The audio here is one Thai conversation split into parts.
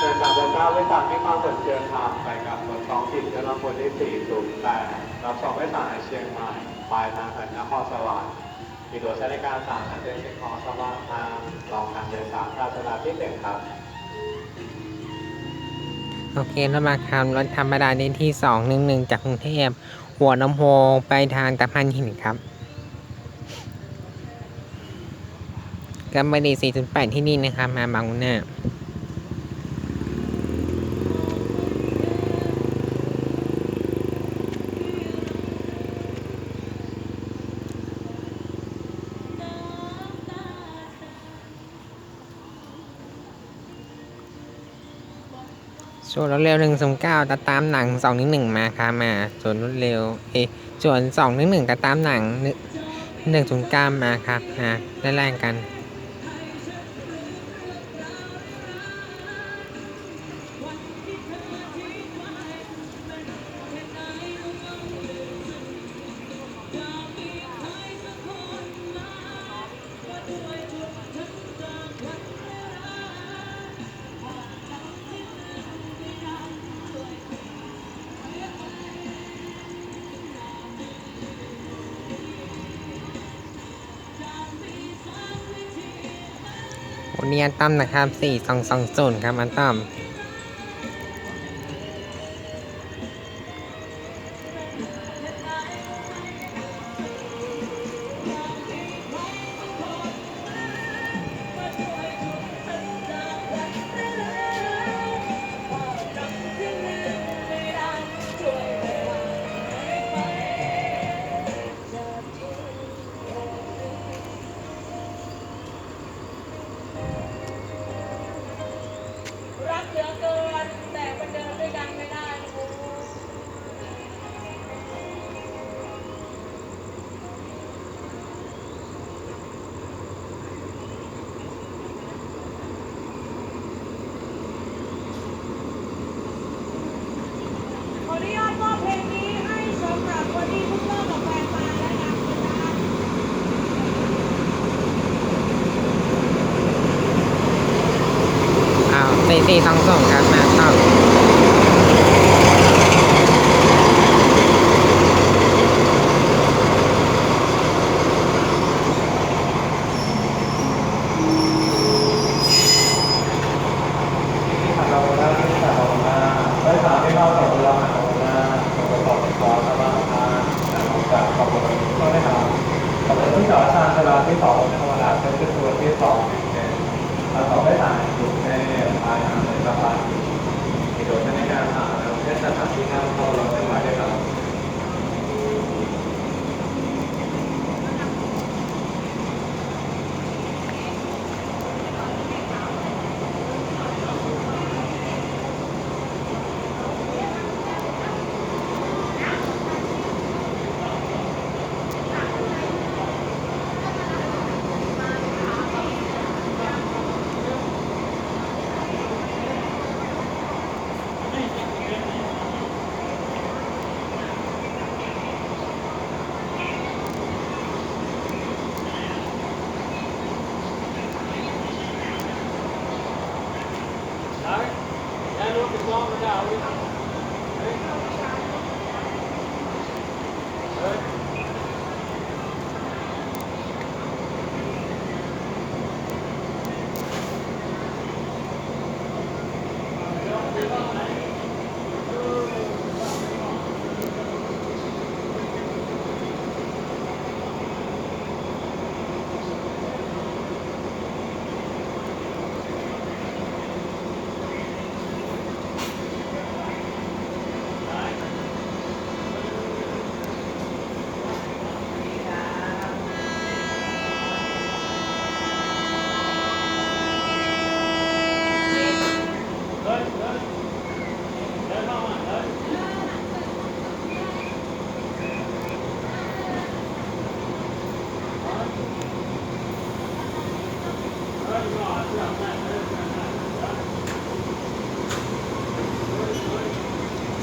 เดินสามเก้าไม่สามมีความสนเชิญทางไปกับรถท้องถิ่นเจ้าลำบนที่สี่ศูนย์แปดรับสองไม่สายเชียงใหม่ปลายทางถึงนครสวรรค์มีตัวใช้ในการสามเดินเชียงของสว่างทางรองการเดินสามท่าสลาที่หนึ่งครับโอเคแล้วมาครับรถธรรมดาเดินที่211จากกรุงเทพหัวลำโพไปทางตะพานหินครับกัมบดี4.8 ที่นี่นะครับมาบางหน้า ส่วนรถเร็วหนึ่งสองเก้าตัดตามหนังสองหนึ่งหนึ่งมาครับมาส่วนรถเร็วเอส่วนสองหนึ่งหนึ่งตัดตามหนังหนึ่งศูนย์เก้ามาครับนะได้แรงกัน เนียนตั้มนะครับ4220ครับอันตั้ม อ้าว4422ครับมาตั้ม408ครับอ่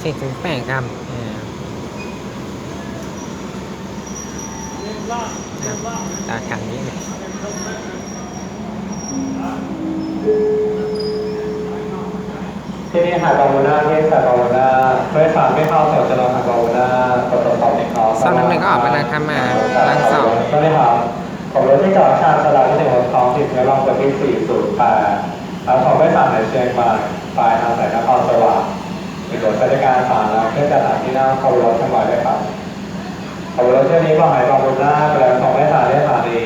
าครับตามทางนี้เลยที่นี่หาดบาวูน่าที่สายบาวูน่าเพื่อสารไม่เข้าเสียวจะลองหาดบาวูน่ากดตรวจสอบในเขาสองหนึ่งหนึ่งก็ออกไปแล้วครับมาลังสองสวัสดีครับผมรถที่จอดชาญสลาที่หนึ่งรถท้องถิ่นและลองตัวที่สี่ศูนย์แปดแล้วของไม่สารในเชียงใหม่ปลายทางสายนครสวรรค์ มีรถราชการสารแล้วเพื่อจะตัดที่หน้าเขบวนรถทั้งหมดเลยครับขบวนรถเที่ยวนี้ก็หายความบุญนาคแล้วของไม่สารที่สานี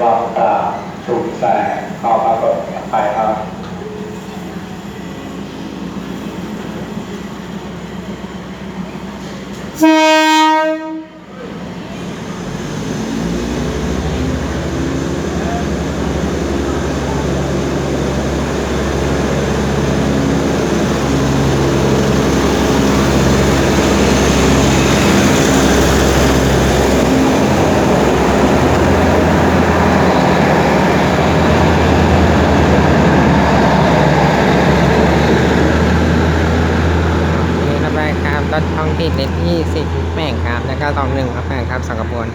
วังปราบชุมแสงเข้าปรากฏไปครับใช่ รับไปครับรถท้องถิ่นเลนที่สิบแม่งครับ แล้วก็ตองหนึ่งครับแม่งครับสองกระบวน